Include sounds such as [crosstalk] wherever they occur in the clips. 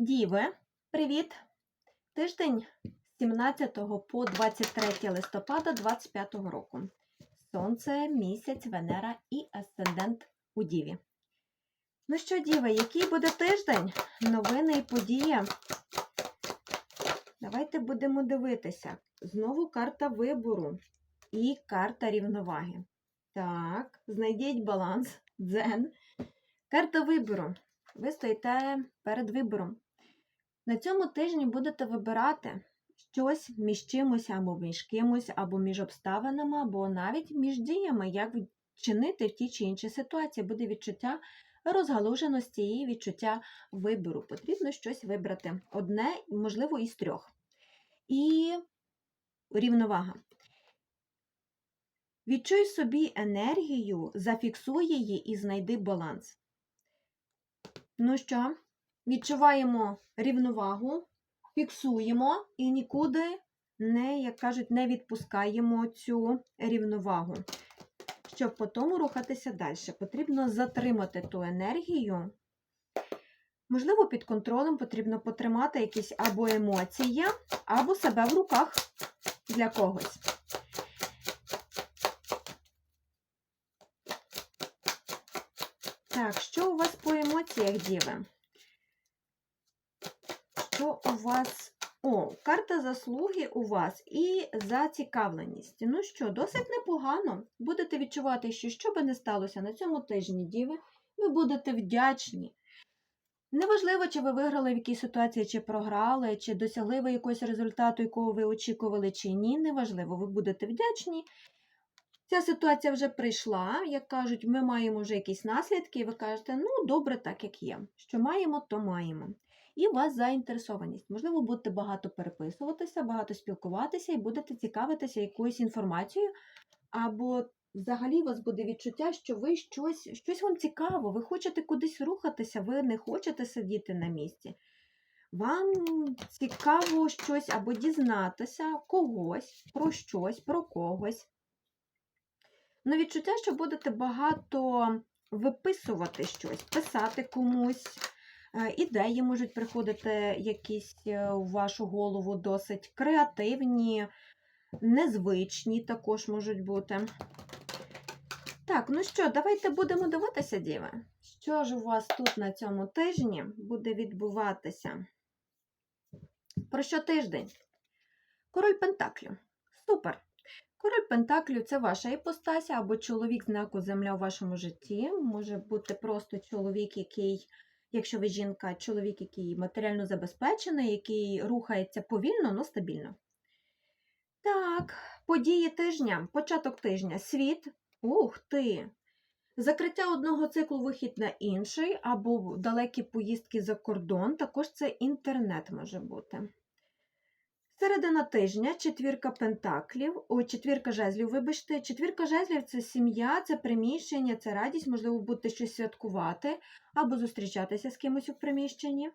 Діви, привіт! Тиждень з 17 по 23 листопада 25 року. Сонце, місяць, Венера і асцендент у Діві. Ну що, Діви, який буде тиждень? Новини і події. Давайте будемо дивитися. Знову карта вибору і карта рівноваги. Так, знайдіть баланс, дзен. Карта вибору. Ви стоїте перед вибором. На цьому тижні будете вибирати щось між чимось або між кимось, або між обставинами, або навіть між діями, як вчинити в тій чи іншій ситуації. Буде відчуття розгалуженості і відчуття вибору. Потрібно щось вибрати. Одне, можливо, із трьох. І рівновага. Відчуй собі енергію, зафіксуй її і знайди баланс. Ну що, відчуваємо рівновагу, фіксуємо і нікуди не, як кажуть, не відпускаємо цю рівновагу. Щоб потім рухатися далі. Потрібно затримати ту енергію. Можливо, під контролем потрібно потримати якісь або емоції, або себе в руках для когось. Так, що у вас по емоціях, діви? Що у вас. О, карта заслуги у вас і зацікавленість. Ну що, досить непогано. Будете відчувати, що що би не сталося на цьому тижні, діви, ви будете вдячні. Неважливо, чи ви виграли в якійсь ситуації, чи програли, чи досягли ви якогось результату, якого ви очікували, чи ні. Неважливо, ви будете вдячні. Ця ситуація вже прийшла, як кажуть, ми маємо вже якісь наслідки, і ви кажете, ну, добре, так як є. Що маємо, то маємо. І вас заінтересованість. Можливо, будете багато переписуватися, багато спілкуватися і будете цікавитися якоюсь інформацією, або взагалі у вас буде відчуття, що ви щось, щось вам цікаво, ви хочете кудись рухатися, ви не хочете сидіти на місці. Вам цікаво щось або дізнатися когось, про щось, про когось. Ну, відчуття, що будете багато виписувати щось, писати комусь. Е, Ідеї можуть приходити якісь е, в вашу голову досить креативні, незвичні також можуть бути. Так, ну що, давайте будемо дивитися, діви. Що ж у вас тут на цьому тижні буде відбуватися? Про що тиждень? Король Пентаклю. Супер! Король Пентаклів це ваша іпостася або чоловік знаку Земля у вашому житті. Може бути просто чоловік, який, якщо ви жінка, чоловік, який матеріально забезпечений, який рухається повільно, але стабільно. Так, події тижня, початок тижня, світ. Ух ти! Закриття одного циклу, вихід на інший, або далекі поїздки за кордон, також це інтернет може бути. Середина тижня, четвірка пентаклів, ой, четвірка жезлів, вибачте, четвірка жезлів це сім'я, це приміщення, це радість, можливо, будете щось святкувати або зустрічатися з кимось у приміщенні.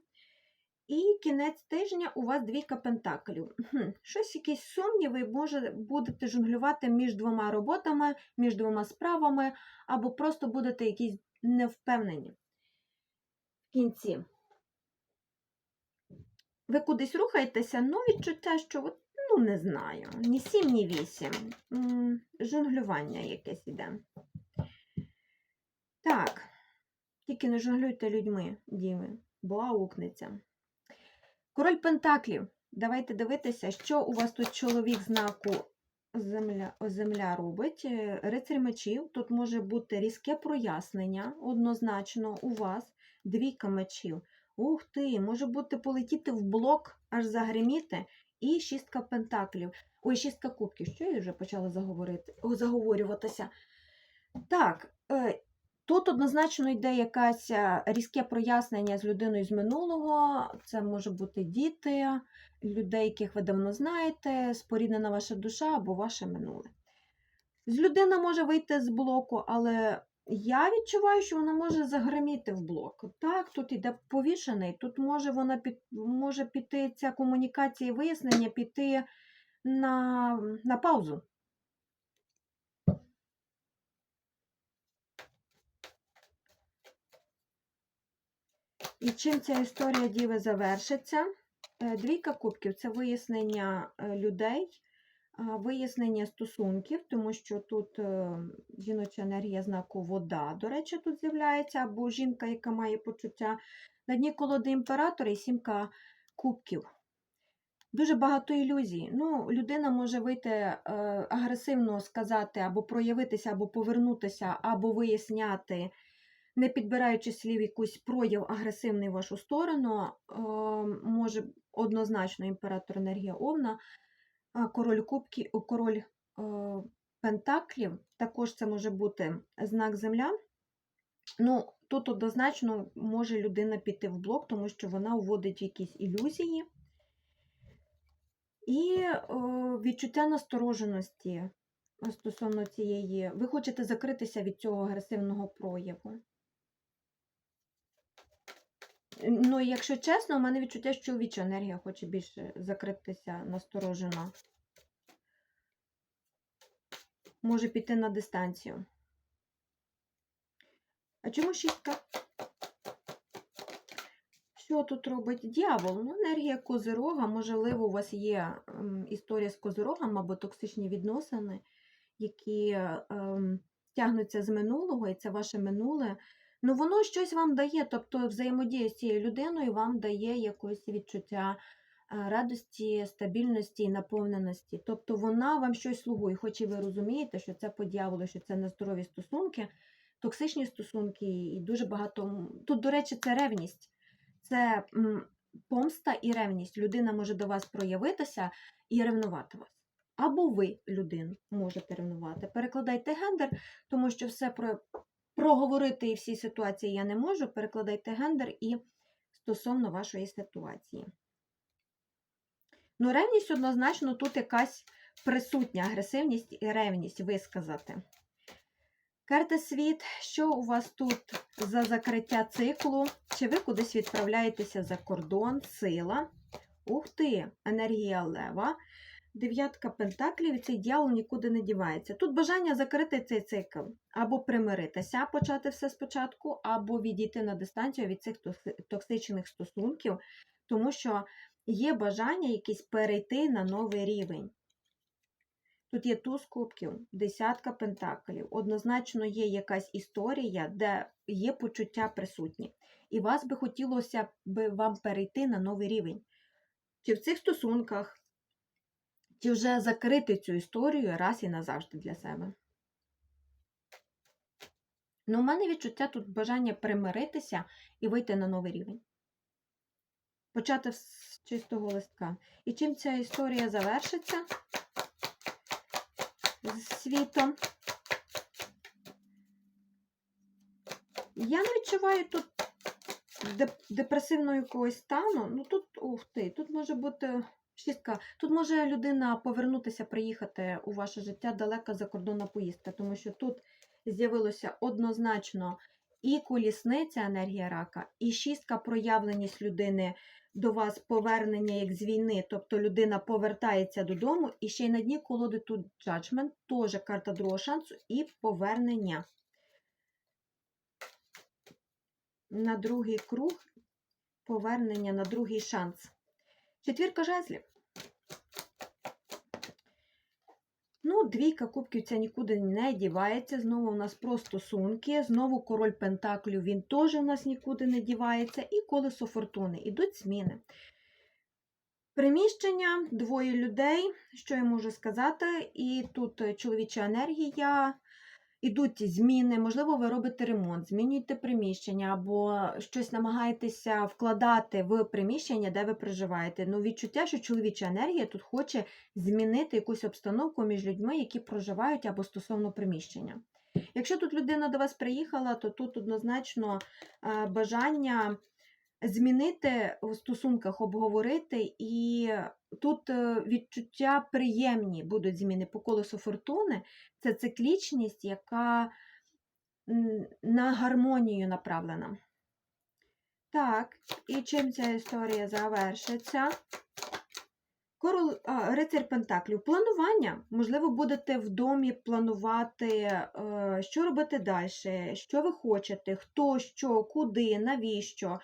І кінець тижня у вас двійка пентаклів. Хм, Щось, якісь сумніви, може, будете жонглювати між двома роботами, між двома справами, або просто будете якісь невпевнені в кінці ви кудись рухаєтеся, ну відчуття, що от, ну не знаю, ні сім, ні вісім. Жонглювання якесь іде. Так, тільки не жонглюйте людьми, діви, бо аукнеться. Король Пентаклів. Давайте дивитися, що у вас тут чоловік знаку земля, земля робить. Е, Рицарь мечів. Тут може бути різке прояснення, однозначно, у вас двійка мечів. Ух ти, може бути полетіти в блок, аж загриміти, і шістка пентаклів. Ой, шістка кубків. Що я вже почала заговорити, заговорюватися? Так, е, тут однозначно йде якесь е, різке прояснення з людиною з минулого. Це може бути діти, людей, яких ви давно знаєте, споріднена ваша душа або ваше минуле. З людина може вийти з блоку, але я відчуваю, що вона може загриміти в блок. Так, тут іде повішений, тут може вона під, може піти ця комунікація і вияснення піти на, на паузу. І чим ця історія Діви завершиться? Е, Двійка кубків це вияснення е, людей, вияснення стосунків, тому що тут е, жіноча енергія знаку вода, до речі, тут з'являється, або жінка, яка має почуття. На дні колоди імператора і сімка кубків. Дуже багато ілюзій. Ну, людина може вийти е, агресивно сказати, або проявитися, або повернутися, або виясняти, не підбираючи слів якийсь прояв агресивний в вашу сторону. Е, може однозначно імператор енергія Овна, король кубків, о, король пентаклів, також це може бути знак земля. Ну, тут однозначно може людина піти в блок, тому що вона вводить якісь ілюзії. І о, відчуття настороженості стосовно цієї. Ви хочете закритися від цього агресивного прояву. Ну, якщо чесно, у мене відчуття, що чоловіча енергія хоче більше закритися насторожено. Може піти на дистанцію. А чому шістка? Що тут робить дьявол? Ну, енергія козирога, можливо, у вас є ем, історія з козирогом або токсичні відносини, які ем, тягнуться з минулого, і це ваше минуле. Ну, воно щось вам дає, тобто взаємодія з цією людиною вам дає якось відчуття е, радості, стабільності і наповненості. Тобто вона вам щось слугує, хоч і ви розумієте, що це по що це нездорові стосунки, токсичні стосунки, і дуже багато. Тут, до речі, це ревність. Це помста і ревність. Людина може до вас проявитися і ревнувати вас. Або ви людину можете ревнувати. Перекладайте гендер, тому що все про проговорити всі ситуації я не можу. Перекладайте гендер і стосовно вашої ситуації. Ну, ревність однозначно тут якась присутня агресивність і ревність висказати. Карта світ, що у вас тут за закриття циклу? Чи ви кудись відправляєтеся за кордон, сила? Ух ти, енергія лева. Дев'ятка пентаклів і цей дьявол нікуди не дівається. Тут бажання закрити цей цикл, або примиритися, почати все спочатку, або відійти на дистанцію від цих токсичних стосунків, тому що є бажання якесь перейти на новий рівень. Тут є туз кубків, десятка пентаклів. Однозначно є якась історія, де є почуття присутні. І вас би хотілося б вам перейти на новий рівень. Чи в цих стосунках, чи вже закрити цю історію раз і назавжди для себе. Ну, у мене відчуття тут бажання примиритися і вийти на новий рівень. Почати з чистого листка. І чим ця історія завершиться з світом? Я не відчуваю тут деп- депресивного якогось стану. Ну тут, ух ти, тут може бути шістка. Тут може людина повернутися, приїхати у ваше життя далека закордонна поїздка, тому що тут з'явилося однозначно і колісниця енергія рака, і шістка проявленість людини до вас повернення як з війни, тобто людина повертається додому, і ще й на дні колоди тут Judgment, теж карта другого шансу і повернення. На другий круг, повернення на другий шанс. Четвірка жезлів. Ну, двійка кубків ця нікуди не дівається. Знову у нас про стосунки. Знову король Пентаклів, він теж у нас нікуди не дівається. І колесо фортуни. Ідуть зміни. Приміщення, двоє людей, що я можу сказати, і тут чоловіча енергія, ідуть зміни, можливо, ви робите ремонт, змінюєте приміщення або щось намагаєтеся вкладати в приміщення, де ви проживаєте. Ну, відчуття, що чоловіча енергія тут хоче змінити якусь обстановку між людьми, які проживають або стосовно приміщення. Якщо тут людина до вас приїхала, то тут однозначно е, бажання змінити в стосунках, обговорити, і тут е, відчуття приємні будуть зміни по колесу фортуни. Це циклічність, яка на гармонію направлена. Так, і чим ця історія завершиться? Корол, а, рицарь Пентаклів. Планування. Можливо, будете в домі планувати, е, що робити далі, що ви хочете, хто, що, куди, навіщо.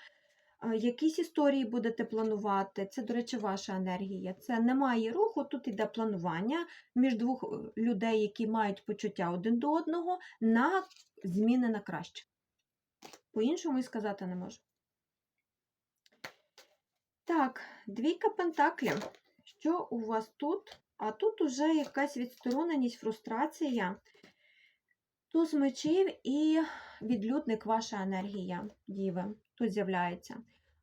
Якісь історії будете планувати. Це, до речі, ваша енергія. Це немає руху, тут йде планування між двох е, людей, які мають почуття один до одного, на зміни на краще. По-іншому і сказати не можу. Так, двійка пентаклів. Що у вас тут? А тут уже якась відстороненість, фрустрація. Туз мечів і відлюдник ваша енергія, діви, тут з'являється.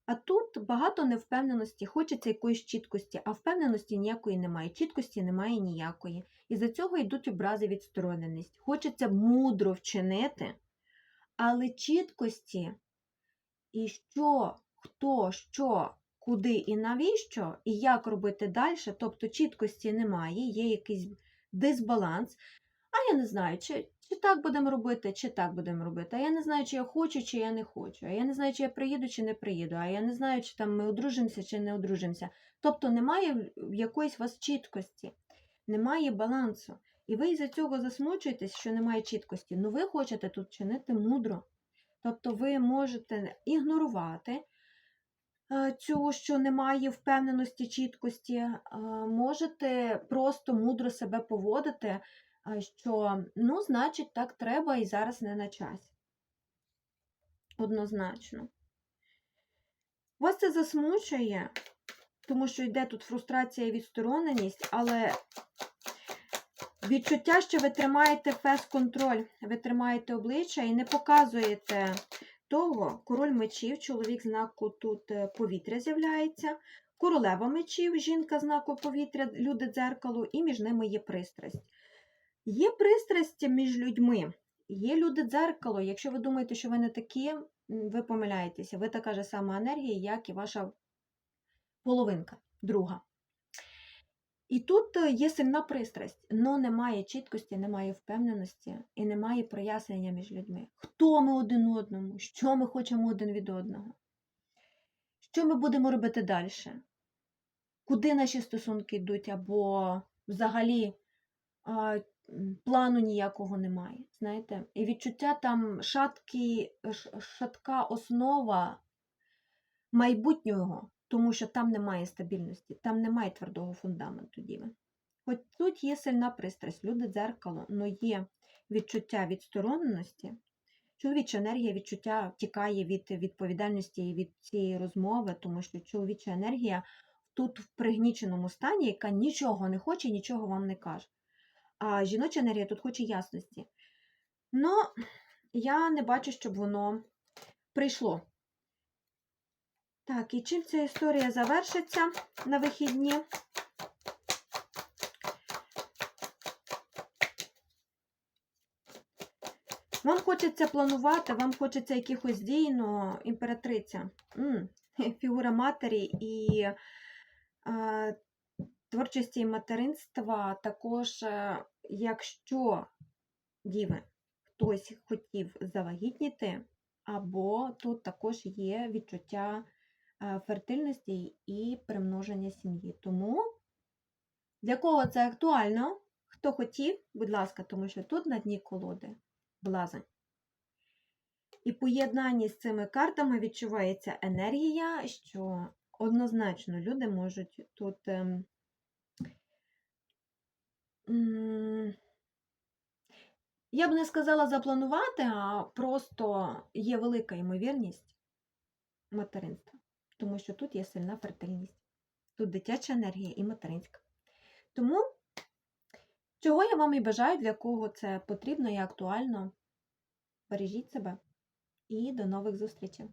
А тут багато невпевненості, хочеться якоїсь чіткості, а впевненості ніякої немає, чіткості немає ніякої. І за цього йдуть образи відстороненість. Хочеться мудро вчинити, але чіткості і що, хто, що, куди і навіщо, і як робити далі, тобто чіткості немає, є якийсь дисбаланс. А я не знаю, чи, чи так будемо робити, чи так будемо робити. А я не знаю, чи я хочу, чи я не хочу. А я не знаю, чи я приїду, чи не приїду. А я не знаю, чи там ми одружимося, чи не одружимося. Тобто немає якоїсь вас чіткості, немає балансу. І ви із-за цього засмучуєтесь, що немає чіткості. Ну ви хочете тут чинити мудро. Тобто ви можете ігнорувати е, цю, що немає впевненості, чіткості, е, можете просто мудро себе поводити, що ну, значить, так треба і зараз не на часі. Однозначно. Вас це засмучує, тому що йде тут фрустрація і відстороненість, але відчуття, що ви тримаєте фест-контроль, ви тримаєте обличчя і не показуєте того, король мечів, чоловік знаку тут е, повітря з'являється, королева мечів, жінка знаку повітря, люди дзеркало, і між ними є пристрасть. Є пристрасть між людьми, є люди дзеркало. Якщо ви думаєте, що ви не такі, ви помиляєтеся. Ви така ж сама енергія, як і ваша половинка, друга. І тут е, є сильна пристрасть, але немає чіткості, немає впевненості і немає прояснення між людьми. Хто ми один одному, що ми хочемо один від одного, що ми будемо робити далі, куди наші стосунки йдуть, або взагалі плану ніякого немає. Знаєте? І відчуття там шаткі, шатка основа майбутнього, тому що там немає стабільності, там немає твердого фундаменту діви. Хоч тут є сильна пристрасть, люди дзеркало, але є відчуття відстороненості. Чоловіча енергія відчуття тікає від відповідальності і від цієї розмови, тому що чоловіча енергія тут в пригніченому стані, яка нічого не хоче, нічого вам не каже. А жіноча енергія тут хоче ясності. Ну, я не бачу, щоб воно прийшло. Так, і чим ця історія завершиться на вихідні? Вам хочеться планувати, вам хочеться якихось дій, но імператриця, [laughs] фігура матері і творчості і материнства також, е, якщо діви, хтось хотів завагітніти, або тут також є відчуття е, фертильності і примноження сім'ї. Тому для кого це актуально? Хто хотів, будь ласка, тому що тут на дні колоди блазень. І поєднанні з цими картами відчувається енергія, що однозначно люди можуть тут. Я б не сказала запланувати, а просто є велика ймовірність материнства, тому що тут є сильна фертильність. Тут дитяча енергія і материнська. Тому, чого я вам і бажаю, для кого це потрібно і актуально. Бережіть себе і до нових зустрічей!